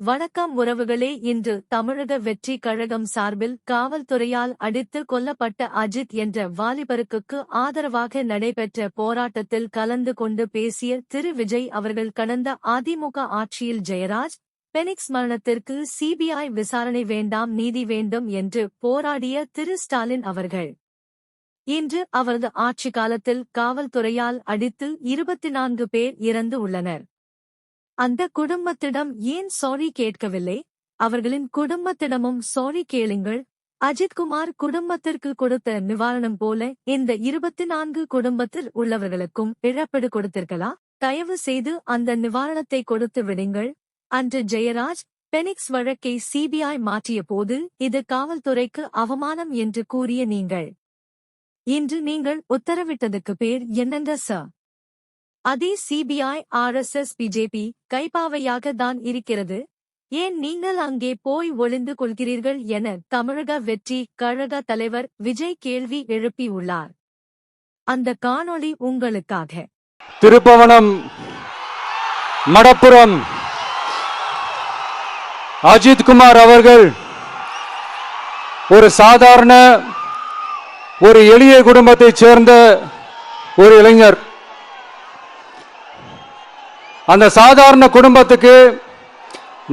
வணக்கம் உறவுகளே இன்று தமிழக வெற்றி கழகம் சார்பில் காவல்துறையால் அடித்து கொல்லப்பட்ட அஜித் என்ற வாலிபருக்கு ஆதரவாக நடைபெற்ற போராட்டத்தில் கலந்து கொண்டு பேசிய திரு. விஜய் அவர்கள் கடந்த அதிமுக ஆட்சியில் ஜெயராஜ் பெனிக்ஸ் மரணத்திற்கு சிபிஐ விசாரணை வேண்டாம் நீதி வேண்டும் என்று போராடிய திரு. ஸ்டாலின் அவர்கள். இன்று அவரது ஆட்சி காலத்தில் காவல்துறையால் அடித்து இருபத்தி நான்கு பேர் இறந்து உள்ளனர். அந்த குடும்பத்திடம் ஏன் சாரி கேட்கவில்லை? அவர்களின் குடும்பத்திடமும் சாரி கேளுங்கள். அஜித்குமார் குடும்பத்திற்கு கொடுத்த நிவாரணம் போல இந்த இருபத்தி நான்கு குடும்பத்தில் உள்ளவர்களுக்கும் இழப்பீடு கொடுத்திருக்கலாம். தயவு செய்து அந்த நிவாரணத்தை கொடுத்து விடுங்கள். அன்று ஜெயராஜ் பெனிக்ஸ் வழக்கை சிபிஐ மாற்றிய போது இது காவல்துறைக்கு அவமானம் என்று கூறிய நீங்கள். இன்று நீங்கள் உத்தரவிட்டதுக்கு பேர் என்னென்ற சார்? அதே சிபிஐ ஆர்எஸ்எஸ் பிஜேபி கைப்பாவையாக தான் இருக்கிறது. ஏன் நீங்கள் அங்கே போய் ஒளிந்து கொள்கிறீர்கள் என தமிழக வெற்றி கழக தலைவர் விஜய் கேள்வி எழுப்பியுள்ளார். அந்த காணொளி உங்களுக்காக. திருப்பவனம் மடப்புறம். அஜித் குமார் அவர்கள் ஒரு சாதாரண ஒரு எளிய குடும்பத்தைச் சேர்ந்த ஒரு இளைஞர். அந்த சாதாரண குடும்பத்துக்கு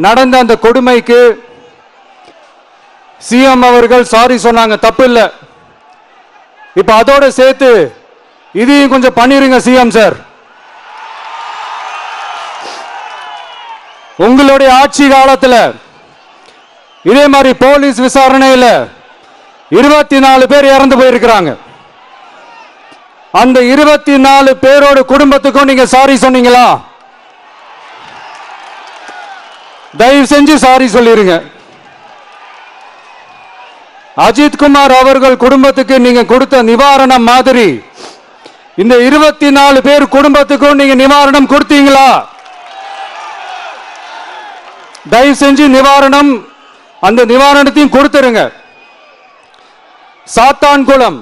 நடந்த அந்த கொடுமைக்கு சிஎம் அவர்கள் சாரி சொன்னாங்க தப்பு இல்லை இப்ப அதோட சேர்த்து இதையும் கொஞ்சம் பண்ணிருங்க சிஎம் சார். உங்களுடைய ஆட்சி காலத்தில் இதே மாதிரி போலீஸ் விசாரணையில் இருபத்தி நாலு பேர் இறந்து போயிருக்கிறாங்க. அந்த இருபத்தி நாலு பேரோட குடும்பத்துக்கும் நீங்க சாரி சொன்னீங்களா? தயவு செஞ்சு சாரி சொல்லிருங்க. அஜித்குமார் அவர்கள் குடும்பத்துக்கு நீங்க கொடுத்த நிவாரணம் மாதிரி. இந்த இருபத்தி நாலு பேர் குடும்பத்துக்கும் நீங்க நிவாரணம் கொடுத்தீங்களா? தயவு செஞ்சு நிவாரணம் அந்த நிவாரணத்தையும் கொடுத்துருங்க. சாத்தான்குளம்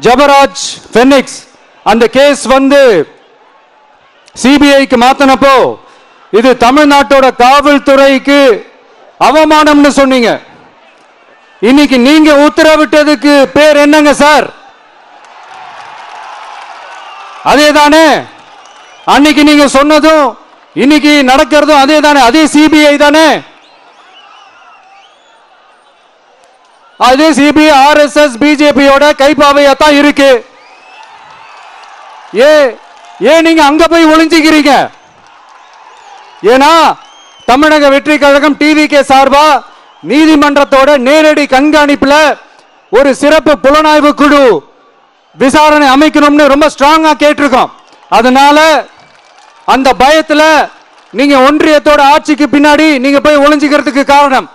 ஜபராஜ் பெனிக்ஸ் அந்த கேஸ் வந்து சிபிஐக்கு மாத்தினப்போ இது தமிழ்நாட்டோட காவல்துறைக்கு அவமானம்னு சொன்னீங்க. இன்னைக்கு நீங்க உத்தரவிட்டதுக்கு பேர் என்னங்க சார்? அதே தானே அன்னைக்கு நீங்க சொன்னதும் இன்னைக்கு நடக்கிறதும் அதே தானே? அதே சிபிஐ தானே அதே சிபிஐ ஆர்எஸ்எஸ் பிஜேபியோட கைப்பாவையா தான் இருக்கு. ஏ ஏன் நீங்க அங்க போய் ஒளிஞ்சுக்கிறீங்க? ஏன்னா தமிழக வெற்றி கழகம் டிவி கே சார்பா நீதிமன்றத்தோட நேரடி கண்காணிப்புல ஒரு சிறப்பு புலனாய்வு குழு விசாரணை அமைக்கணும்னு ரொம்ப ஸ்ட்ராங்கா கேட்டிருக்கோம். அதனால அந்த பயத்துல நீங்க ஒன்றியத்தோட ஆட்சிக்கு பின்னாடி நீங்க போய் ஒளிஞ்சுக்கிறதுக்கு காரணம்.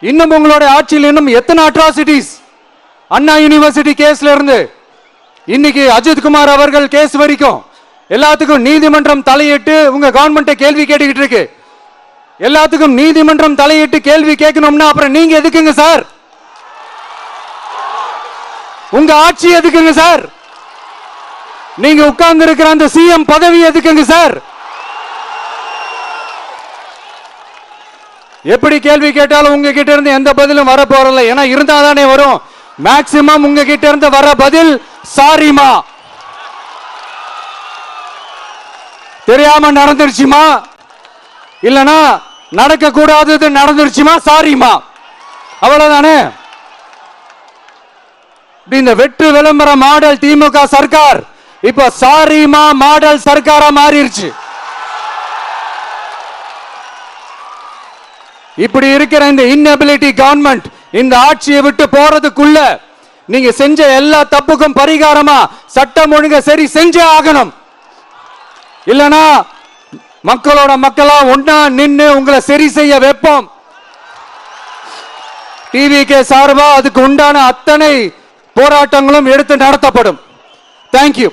இன்னும் உங்களுடைய ஆட்சியில் இன்னும் எத்தனை அட்ராசிட்டிஸ் அண்ணா யூனிவர்சிட்டி கேஸ்ல இருந்து. இன்னைக்கு அஜித் குமார் அவர்கள் கேஸ் வரைக்கும் எல்லாத்துக்கும் நீதிமன்றம் தலையிட்டு உங்க கவர்மெண்ட்டை கேள்வி கேட்டுக்கிட்டு இருக்கு. எல்லாத்துக்கும் நீதிமன்றம் தலையிட்டு கேள்வி கேட்கணும்னா அப்புறம் நீங்க எதுக்குங்க சார்? உங்க ஆட்சி எதுக்குங்க சார்? நீங்க உட்கார்ந்து இருக்கிற அந்த சிஎம் பதவி எதுக்குங்க சார்? எப்படி கேள்வி கேட்டாலும் உங்ககிட்ட இருந்து எந்த பதிலும் வர போறல ஏன்னா இருந்தா தானே வரும். மேக்சிமம் உங்ககிட்ட இருந்து வர பதில் சாரிமா. தெரியாம நடந்துருச்சுமா? இல்லனா நடக்க கூடாதது நடந்துருச்சுமா? சாரிமா அவ்வளவுதானே? இந்த வெற்று விளம்பர மாடல் திமுக சர்க்கார் இப்ப சாரிமா மாடல் சர்க்காரா மாறிடுச்சு இப்படி இருக்கிற இந்த இன்னபிலிட்டி கவர்மெண்ட் இந்த ஆட்சியை விட்டு போறதுக்குள்ள நீங்க செஞ்ச எல்லா தப்புக்கும் பரிகாரமா சட்டம் ஒழுங்க சரி செஞ்சே ஆகணும். இல்லனா மக்களோட மக்களா ஒன்னா நின்று உங்களை சரி செய்ய வைப்போம். டிவி கே சார்பா அதுக்கு உண்டான அத்தனை போராட்டங்களும் எடுத்து நடத்தப்படும். தேங்க்யூ